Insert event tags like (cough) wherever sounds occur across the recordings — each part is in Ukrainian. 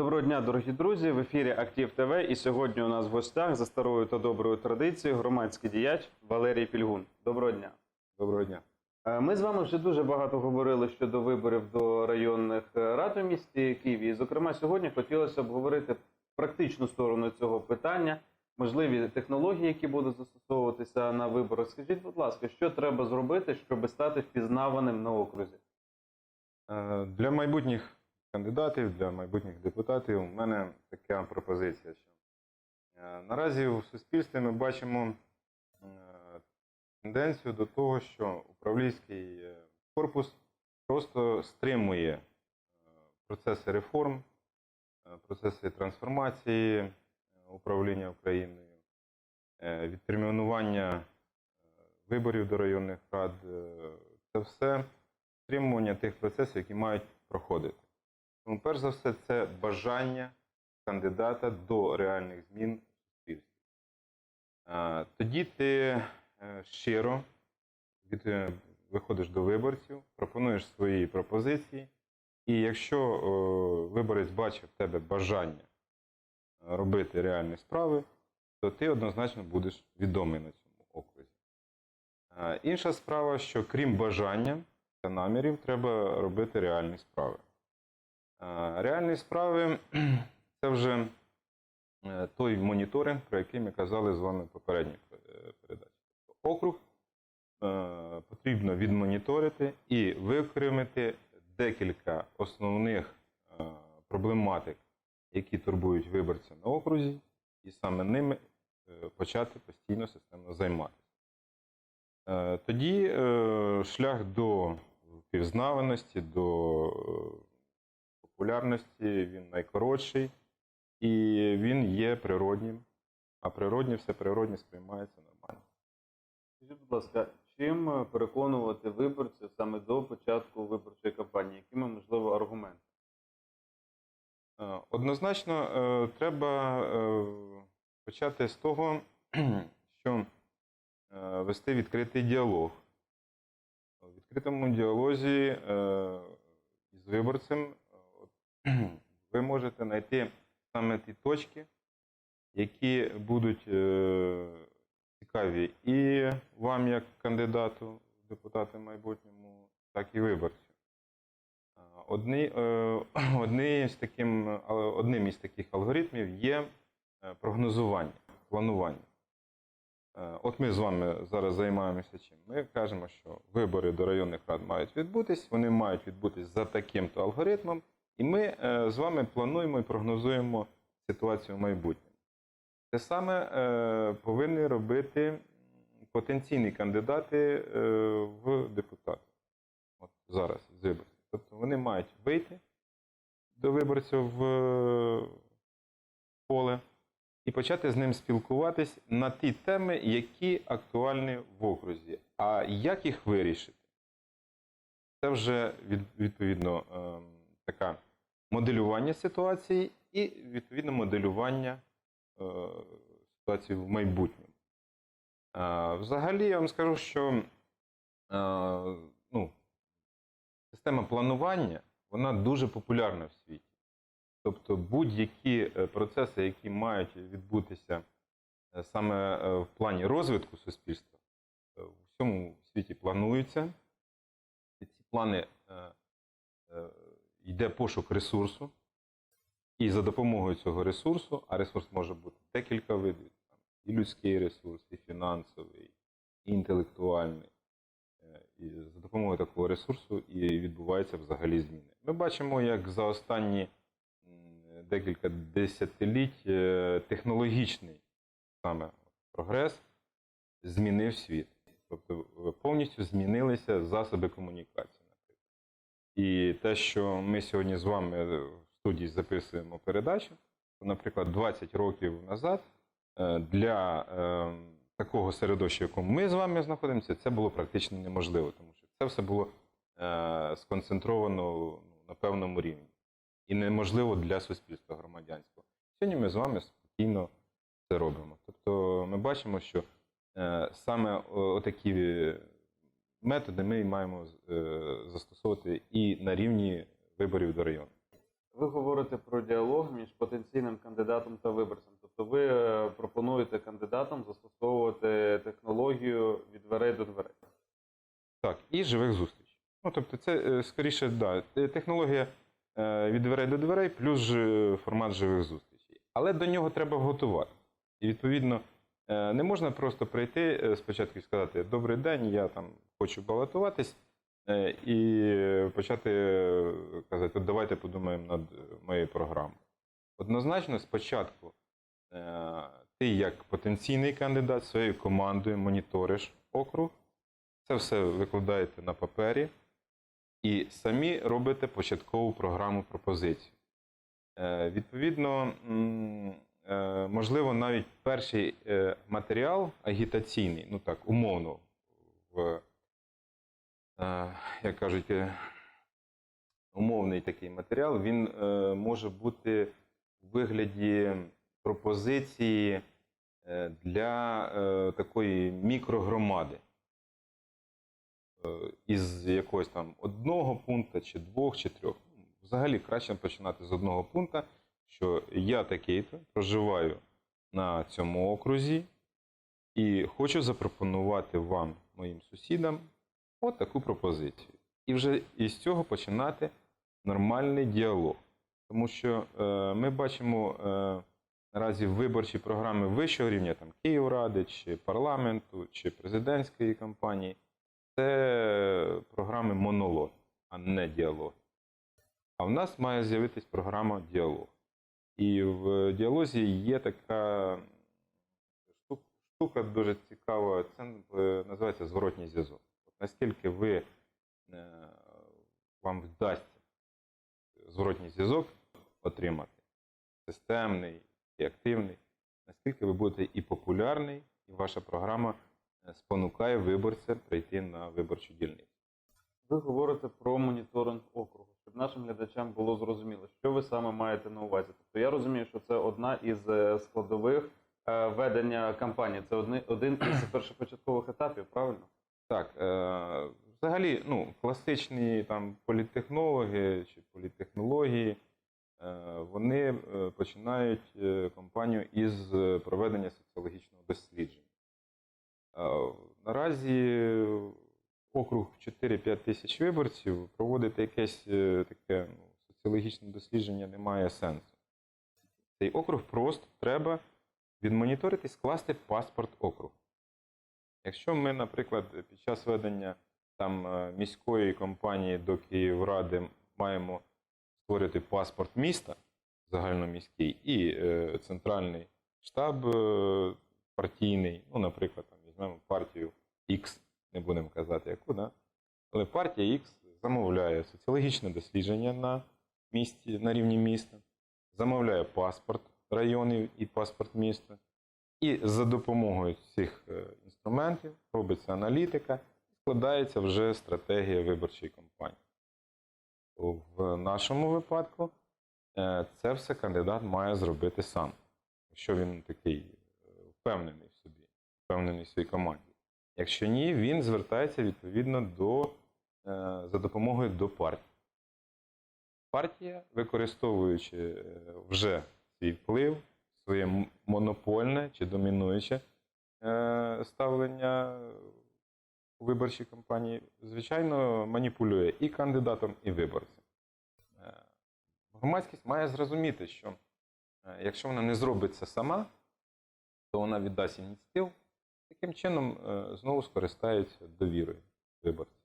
Доброго дня, дорогі друзі! В ефірі Актив ТВ. І сьогодні у нас в гостях за старою та доброю традицією громадський діяч Валерій Пільгун. Доброго дня. Доброго дня. Е, Ми з вами вже дуже багато говорили щодо виборів до районних е, рад у місті Києві. І, зокрема, сьогодні хотілося б говорити практичну сторону цього питання, можливі технології, які будуть застосовуватися на виборах. Скажіть, будь ласка, що треба зробити, щоб стати впізнаваним на окрузі? Е, Для майбутніх кандидатів, для майбутніх депутатів у мене така пропозиція, що е, наразі в суспільстві ми бачимо е, тенденцію до того, що управлінський е, корпус просто стримує процеси реформ, процеси трансформації управління Україною, відтермінування виборів до районних рад. Це все стримування тих процесів, які мають проходити. Тому, перш за все, це бажання кандидата до реальних змін в суспільстві. Тоді ти е, щиро е, виходиш до виборців, пропонуєш свої пропозиції, і якщо виборець бачить в тебе бажання е, робити реальні справи, то ти однозначно будеш відомий на цьому окрузі. Інша справа, що крім бажання та намірів, треба робити реальні справи. Реальні справи (clears throat) це вже е, той моніторинг, про який ми казали з вами в попередній е, передачі. Округ е, потрібно відмоніторити і виокремити декілька основних проблематик, які турбують виборця на окрузі, і саме ними почати постійно системно займатися. Тоді шлях до впізнаваності, до популярності він найкоротший і він є природнім. А природні все природні сприймається нормально. Скажіть, будь ласка, чим переконувати виборців саме до початку виборчої кампанії? Якими можливо аргументи? Е, Однозначно, е, треба е, почати з того, (clears throat) що вести відкритий діалог. У відкритому діалозі із виборцем ви можете знайти саме ті точки, які будуть е, цікаві і вам, як кандидату в депутати майбутньому, так і виборцю. Е, Одні, е, (clears throat) одні з таким, одним із таких алгоритмів є прогнозування, планування. От ми з вами зараз займаємося чим? Ми кажемо, що вибори до районних рад мають відбутись, вони мають відбутись за таким-то алгоритмом, і ми е, з вами плануємо і прогнозуємо ситуацію в майбутньому. Те саме е, повинні робити потенційні кандидати е, в депутати. От зараз з виборців. Тобто вони мають вийти до виборців в поле і почати з ним спілкуватись на ті теми, які актуальні в окрузі. А як їх вирішити? Це вже відповідно ем, таке моделювання ситуації і відповідно моделювання е, ситуації в майбутньому. Е, Взагалі, я вам скажу, що е, ну, система планування вона дуже популярна в світі. Тобто будь-які е, процеси, які мають відбутися е, саме е, в плані розвитку суспільства, в всьому світі плануються. І ці плани йде пошук ресурсу, і за допомогою цього ресурсу, а ресурс може бути декілька видів: там, і людський ресурс, і фінансовий, і інтелектуальний. Е, І за допомогою такого ресурсу і відбуваються взагалі зміни. Ми бачимо, як за останні декілька десятиліть е, технологічний саме прогрес змінив світ. Тобто е, повністю змінилися засоби комунікації. І те, що ми сьогодні з вами в студії записуємо передачу, то, наприклад, 20 років назад е, для е, такого середовища, в якому ми з вами знаходимося, це було практично неможливо, тому що це все було е, сконцентровано ну, на певному рівні і неможливо для суспільства громадянського. Сьогодні ми з вами спокійно це робимо. Тобто ми бачимо, що е, саме отакі методи ми маємо е, застосовувати і на рівні виборів до району. Ви говорите про діалог між потенційним кандидатом та виборцем. Тобто ви е, пропонуєте кандидатам застосовувати технологію від дверей до дверей. Так, і живих зустрічей. Ну, тобто, це е, скоріше, да, технологія від дверей до дверей, плюс формат живих зустрічей. Але до нього треба готувати. І відповідно, не можна просто прийти е, спочатку і сказати: Добрий день, я там хочу балотуватись, е, і почати е, казати, «От давайте подумаємо над е, моєю програмою. Однозначно, спочатку е, ти як потенційний кандидат своєю командою моніториш округ, це все викладаєте на папері і самі робите початкову програму пропозицій. Е, Відповідно, е, можливо, навіть перший е, матеріал агітаційний, ну так, умовно, в, е, як кажуть, е, умовний такий матеріал, він е, може бути у вигляді пропозиції е, для е, такої мікрогромади е, із якогось там одного пункту, чи двох, чи трьох. Взагалі краще починати з одного пункту, що я такий-то проживаю на цьому окрузі і хочу запропонувати вам, моїм сусідам, от таку пропозицію. І вже із цього починати нормальний діалог. Тому що е, ми бачимо е, наразі виборчі програми вищого рівня, там Київради, чи парламенту, чи президентської кампанії, це програми монолог, а не діалог. А в нас має з'явитись програма діалог. І в діалозі є така штука дуже цікава, це е, називається зворотній зв'язок. Наскільки ви, е, вам вдасться зворотній зв'язок отримати, системний і активний, наскільки ви будете і популярний, і ваша програма е, спонукає виборця прийти на виборчу дільницю. Ви говорите про моніторинг округу, щоб нашим глядачам було зрозуміло, що ви саме маєте на увазі. Тобто я розумію, що це одна із е, складових е, ведення кампанії. Це одни- один із (clears throat) першопочаткових етапів, правильно? Так, е, взагалі, ну, класичні там політтехнологи чи політтехнології, е, вони починають кампанію із проведення соціологічного дослідження. Е, наразі округ 4-5 тисяч виборців проводити якесь е, таке ну, соціологічне дослідження не має сенсу. Цей округ просто треба відмоніторити, скласти паспорт округу. Якщо ми, наприклад, під час ведення там е, міської компанії до Київради маємо створити паспорт міста загальноміський і е, центральний штаб е, партійний, ну, наприклад, там візьмемо партію X, не будемо казати яку, да? але партія X замовляє соціологічне дослідження на місті, на рівні міста, замовляє паспорт районів і паспорт міста. І за допомогою цих е, інструментів робиться аналітика, складається вже стратегія виборчої кампанії. В нашому випадку е, це все кандидат має зробити сам, якщо він такий е, впевнений в собі, впевнений в своїй команді. Якщо ні, він звертається відповідно до, е, за допомогою до партії. Партія, використовуючи е, вже свій вплив, своє монопольне чи домінуюче е, ставлення у виборчій кампанії, звичайно, маніпулює і кандидатом, і виборцем. Громадськість має зрозуміти, що якщо вона не зробить це сама, то вона віддасть ініціативу, таким чином е, знову скористається довірою виборців.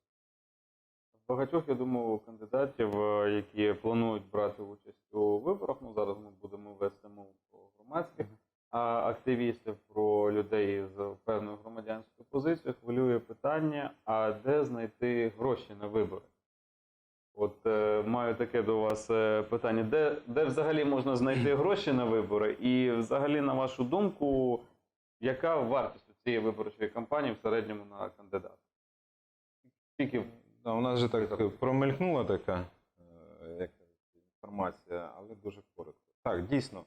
Багатьох, я думаю, кандидатів, е, які планують брати участь у виборах. Ну зараз ми будемо вести мову про громадських а активістів, про людей з певною громадянською позицією, хвилює питання: а де знайти гроші на вибори? От е, маю таке до вас питання: де, де взагалі можна знайти гроші на вибори? І взагалі, на вашу думку, яка вартість цієї виборчої кампанії в середньому на кандидата? Скільки Да, у нас же так промелькнула така е, інформація, але дуже коротко. Так, дійсно,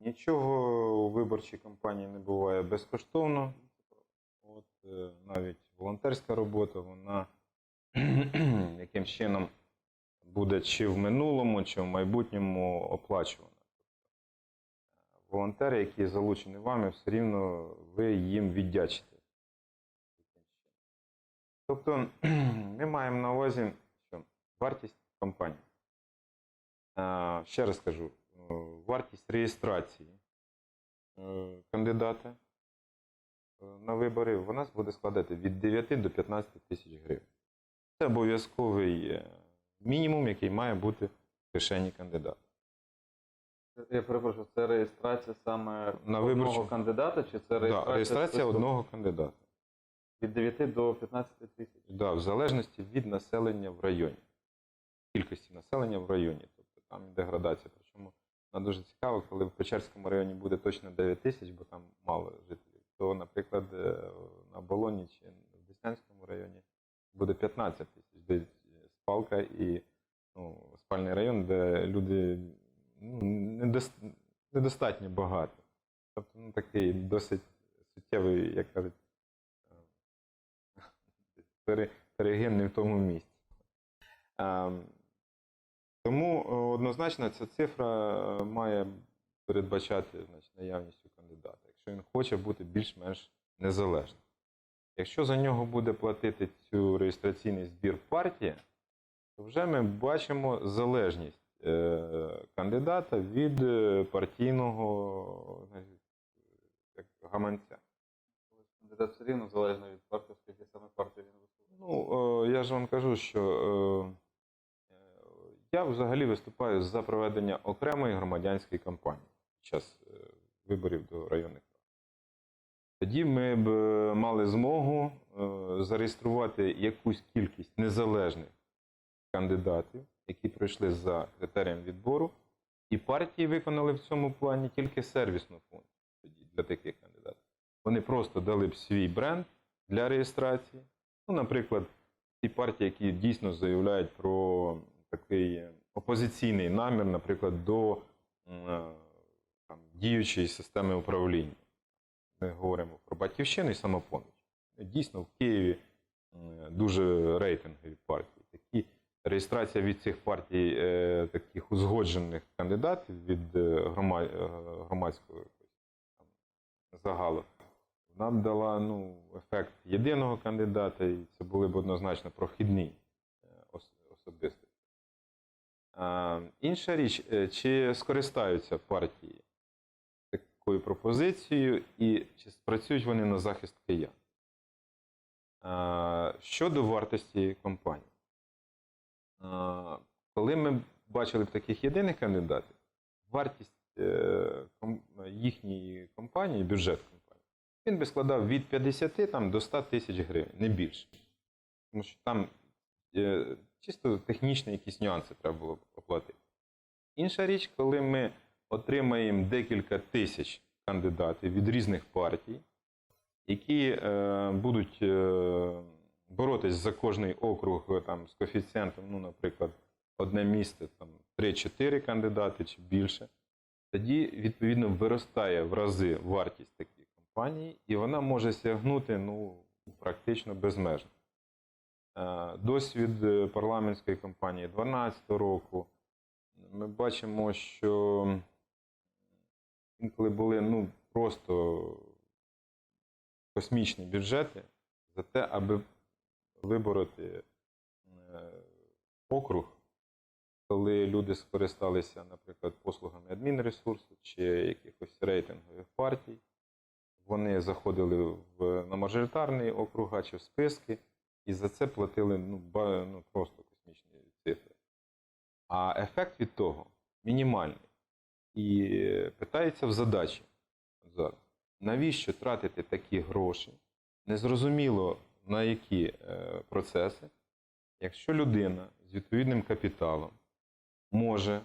нічого у виборчій кампанії не буває безкоштовно. От е, навіть волонтерська робота, вона (clears throat) яким чином буде чи в минулому, чи в майбутньому оплачувана. Волонтери, які залучені вами, все рівно ви їм віддячите. Тобто (clears throat) ми маємо на увазі, що вартість компанії. Ще раз кажу, е, вартість реєстрації е, кандидата е, на вибори вона буде складати від 9 до 15 тисяч гривень. Це обов'язковий мінімум, який має бути в кишені кандидата. Я перепрошую, це реєстрація саме На одного виборчу- кандидата, чи це Да, реєстрація, реєстрація списку одного кандидата. від 9 до 15 тисяч? Да, в залежності від населення в районі, кількості населення в районі. Тобто там йде градація. Причому вона дуже цікаво, коли в Печерському районі буде точно 9 тисяч, бо там мало жителів, то, наприклад, е, на Болоні чи в Деснянському районі буде 15 тисяч, де спалка і ну, спальний район, де люди недостатньо багато. Тобто ну, такий досить суттєвий, як кажуть, е, не в тому місці. Ем, Тому е, однозначно ця цифра е, має передбачати значить, наявність у кандидата, якщо він хоче бути більш-менш незалежним. Якщо за нього буде платити цю реєстраційний збір партія, то вже ми бачимо залежність кандидата від е, партійного значить, гаманця. Кандидат все рівно залежно від партії, оскільки саме партію він виступає. Ну, е, я ж вам кажу, що е, е, я взагалі виступаю за проведення окремої громадянської кампанії під час е, виборів до районних рад. Тоді ми б е, мали змогу е, зареєструвати якусь кількість незалежних кандидатів, які пройшли за критерієм відбору, і партії виконали в цьому плані тільки сервісну функцію для таких кандидатів. Вони просто дали б свій бренд для реєстрації. Ну, наприклад, ті партії, які дійсно заявляють про такий е, опозиційний намір, наприклад, до е, там, діючої системи управління. Ми говоримо про батьківщину і самопоміч. Дійсно, в Києві дуже рейтингові партії. Реєстрація від цих партій, е, таких узгоджених кандидатів від е, грома- е, громадського там загалу, б дала ну, ефект єдиного кандидата, і це були б однозначно прохідні е, ос- особистості. А, інша річ, чи скористаються партії такою пропозицією, і чи спрацюють вони на захист киян? А, щодо вартості компанії. Коли ми бачили таких єдиних кандидатів, вартість е, їхньої компанії, бюджет компанії, він би складав від 50 там, до 100 тисяч гривень, не більше. Тому що там е, чисто технічні якісь нюанси треба було оплатити. Інша річ, коли ми отримаємо декілька тисяч кандидатів від різних партій, які е, будуть е, боротись за кожний округ е, там, з коефіцієнтом, ну, наприклад, одне місце там 3-4 кандидати чи більше, тоді відповідно виростає в рази вартість таких компаній, і вона може сягнути ну, практично безмежно. Е, Досвід е, парламентської кампанії 2012 року. Ми бачимо, що інколи були ну, просто космічні бюджети за те, аби вибороти е, округ, коли люди скористалися, наприклад, послугами адмінресурсу чи якихось рейтингових партій. Вони заходили в, на мажоритарні округа чи в списки, і за це платили ну, ну, просто космічні цифри. А ефект від того мінімальний. І питається в задачі зараз, навіщо тратити такі гроші, незрозуміло на які е, процеси, якщо людина з відповідним капіталом може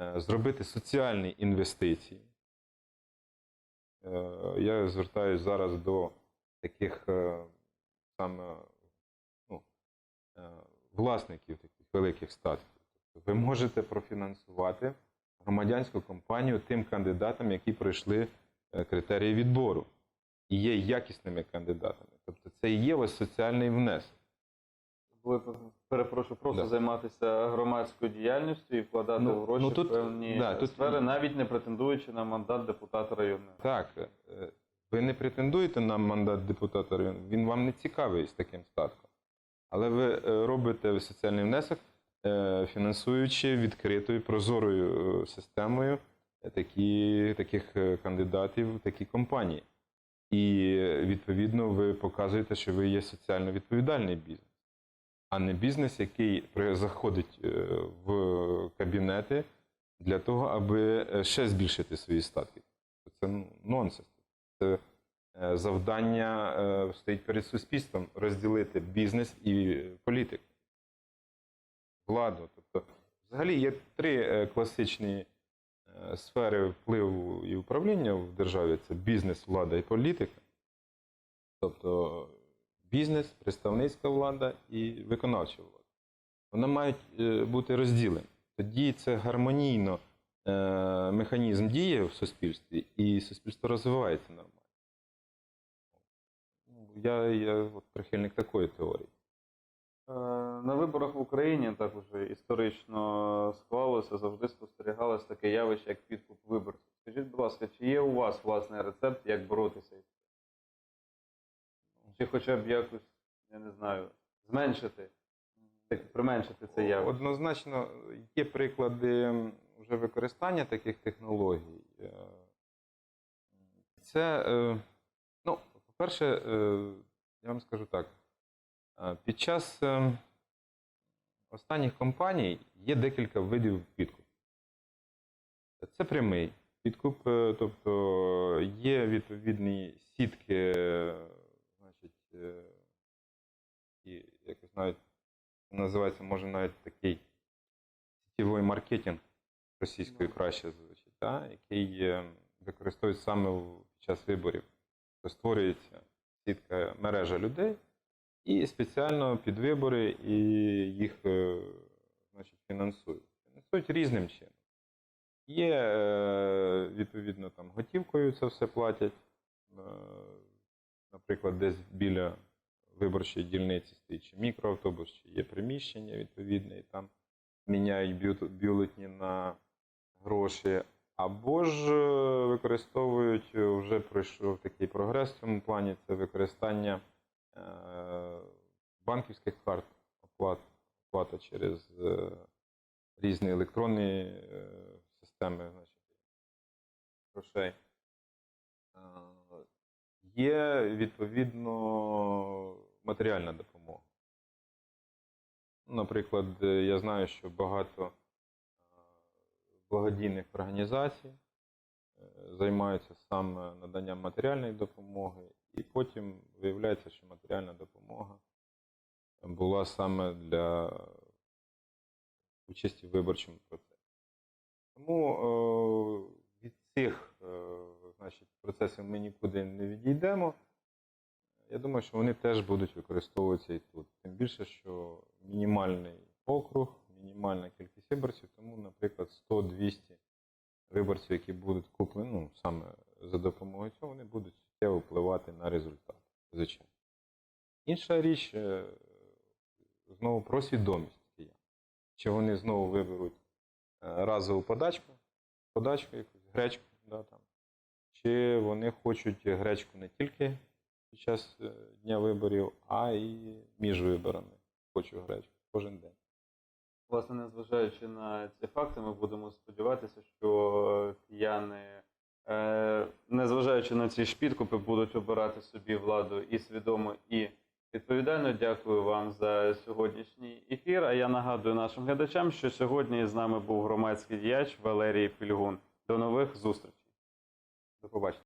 е, зробити соціальні інвестиції. Е, Я звертаюся зараз до таких саме ну, власників таких великих статків. Тобто ви можете профінансувати громадянську компанію тим кандидатам, які пройшли критерії відбору і є якісними кандидатами. Тобто це і є ось соціальний внесок. Були перепрошую, просто Да. займатися громадською діяльністю і вкладати Ну, гроші ну, тут- в певні да, тут- сфери, навіть не претендуючи на мандат депутата ради. Так, е, ви не претендуєте на мандат депутата району, він вам не цікавий з таким статком. Але ви е, робите соціальний внесок, е, фінансуючи відкритою, прозорою системою такі, таких кандидатів, такі компанії. І відповідно ви показуєте, що ви є соціально відповідальний бізнес, а не бізнес, який заходить е, в кабінети для того, аби е, ще збільшити свої статки. Це нонсенс. Це е, завдання стоїть перед суспільством розділити бізнес і політику, владу. Тобто, взагалі є три класичні сфери впливу і управління в державі: це бізнес, влада і політика. Тобто бізнес, представницька влада і виконавча влада. Вони мають е, бути розділені. Тоді це гармонійно е, механізм діє в суспільстві, і суспільство розвивається нормально. Ну, Я, я от прихильник такої теорії. Е, На виборах в Україні так уже історично склалося, завжди спостерігалось таке явище, як підкуп виборців. Скажіть, будь ласка, чи є у вас власний рецепт, як боротися із цим? Чи хоча б якось, я не знаю, зменшити, так, применшити це явище? Однозначно, є приклади вже використання таких технологій. Е, Це, е, ну, по-перше, я вам скажу так. Е, Під час е, останніх кампаній є декілька видів підкупу. Це прямий підкуп, е, тобто є відповідні сітки, значить, і якось навіть називається, може навіть такий сітєвий маркетинг російською краще звучить, та, який використовують саме під час виборів. Створюється сітка мережа людей, і спеціально під вибори і їх е, значить, фінансують. Фінансують різним чином. Є, е, відповідно, там готівкою це все платять. Е, Наприклад, десь біля виборчої дільниці стоїть чи мікроавтобус, чи є приміщення відповідне, і там міняють бю- бюлетні на гроші. Або ж використовують, вже пройшов такий прогрес в цьому плані, це використання банківських карт, оплат, оплата через е, різні електронні е, системи значить, грошей. Е, Є відповідно матеріальна допомога. Наприклад, е, я знаю, що багато е, благодійних організацій е, займаються саме наданням матеріальної допомоги, і потім виявляється, що матеріальна допомога була саме для участі в виборчому процесі. Тому е, від цих е, значить, процесів ми нікуди не відійдемо. Я думаю, що вони теж будуть використовуватися і тут. Тим більше, що мінімальний округ, мінімальна кількість виборців, тому, наприклад, 100-200 виборців, які будуть куплені ну, саме за допомогою цього, вони будуть суттєво впливати на результат. Звичайно. Інша річ е, знову про свідомість киян. Чи вони знову виберуть е, разову подачку, подачку якусь, гречку, да, там, чи вони хочуть гречку не тільки під час е, дня виборів, а й між виборами. Хочу гречку кожен день. Власне, незважаючи на ці факти, ми будемо сподіватися, що кияни, незважаючи на ці ж будуть обирати собі владу і свідомо, і відповідально. Дякую вам за сьогоднішній ефір. А я нагадую нашим глядачам, що сьогодні з нами був громадський діяч Валерій Пільгун. До нових зустрічей. До побачення.